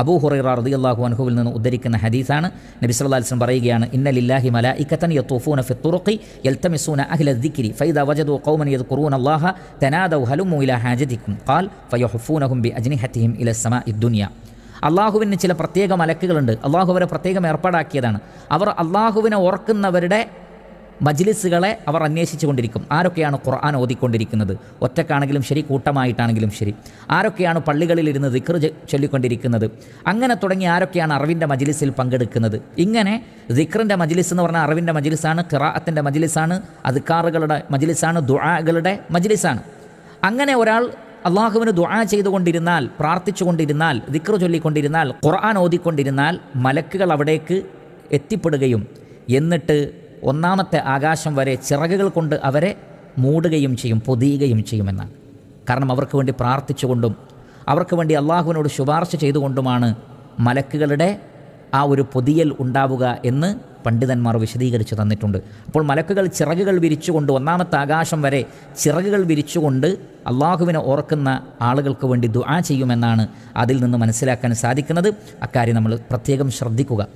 അബൂ ഹുറൈറ റളിയല്ലാഹു അൻഹുവിൽ നിന്ന് ഉദ്ധരിക്കുന്ന ഹദീസാണ്. നബി സല്ലല്ലാഹു അലൈഹി വസല്ലം പറയുകയാണ് ഇന്ന ലില്ലാഹി മലായികതൻ യത്തൂഫൂന ഫി തുറുഖി യൽതമിസൂന അഹ്ല ദിക്രി ഫൈദാ വജദു ഖൗമൻ യദ്കുറൂന അല്ലാഹ തനാദൗ ഹലുമു ഇലാ ഹാജതിക്കും ഖാൽ ഫയഹുഫൂനഹും ബി അജ്നിഹതിഹിം ഇലാ സമാഇ ദുനിയ. അള്ളാഹുവിന് ചില പ്രത്യേക മലക്കുകളുണ്ട്. അള്ളാഹു അവരെ പ്രത്യേകം ഏർപ്പാടാക്കിയതാണ്. അവർ അള്ളാഹുവിനെ ഓർക്കുന്നവരുടെ മജ്ലിസുകളെ അവർ അന്വേഷിച്ചു കൊണ്ടിരിക്കും. ആരൊക്കെയാണ് ഖുർആൻ ഓതിക്കൊണ്ടിരിക്കുന്നത്? ഒറ്റക്കാണെങ്കിലും ശരി കൂട്ടമായിട്ടാണെങ്കിലും ശരി. ആരൊക്കെയാണ് പള്ളികളിലിരുന്ന് ദിക്ർ ചൊല്ലിക്കൊണ്ടിരിക്കുന്നത്? അങ്ങനെ തുടങ്ങി ആരൊക്കെയാണ് അറിവിന്റെ മജ്ലിസിൽ പങ്കെടുക്കുന്നത്? ഇങ്ങനെ ദിക്റിന്റെ മജ്ലിസ് എന്ന് പറഞ്ഞാൽ അറിവിന്റെ മജ്ലിസാണ് ഖിറാഅത്തിന്റെ മജ്ലിസാണ് അധികാറുകളുടെ മജ്ലിസാണ് ദുആകളുടെ മജ്ലിസാണ്. അങ്ങനെ ഒരാൾ അള്ളാഹുവിന് ദുആ ചെയ്തുകൊണ്ടിരുന്നാൽ പ്രാർത്ഥിച്ചുകൊണ്ടിരുന്നാൽ ദിക്ർ ചൊല്ലിക്കൊണ്ടിരുന്നാൽ ഖുർആൻ ഓതിക്കൊണ്ടിരുന്നാൽ മലക്കുകൾ അവിടേക്ക് എത്തിപ്പെടുകയും എന്നിട്ട് ഒന്നാമത്തെ ആകാശം വരെ ചിറകുകൾ കൊണ്ട് അവരെ മൂടുകയും ചെയ്യും പൊതിയുകയും ചെയ്യുമെന്നാണ് കാരണം അവർക്ക് വേണ്ടി പ്രാർത്ഥിച്ചുകൊണ്ടും അവർക്ക് വേണ്ടി അള്ളാഹുവിനോട് ശുപാർശ ചെയ്തുകൊണ്ടുമാണ് മലക്കുകളുടെ ആ ഒരു പൊതിയൽ ഉണ്ടാവുക എന്ന് പണ്ഡിതന്മാർ വിശദീകരിച്ച് തന്നിട്ടുണ്ട്. അപ്പോൾ മലക്കുകൾ ചിറകുകൾ വിരിച്ചുകൊണ്ട് ഒന്നാമത്തെ ആകാശം വരെ ചിറകുകൾ വിരിച്ചുകൊണ്ട് അള്ളാഹുവിനെ ഓർക്കുന്ന ആളുകൾക്ക് വേണ്ടി ദുആ ചെയ്യുമെന്നാണ് അതിൽ നിന്ന് മനസ്സിലാക്കാൻ സാധിക്കുന്നത്. അക്കാര്യം നമ്മൾ പ്രത്യേകം ശ്രദ്ധിക്കുക.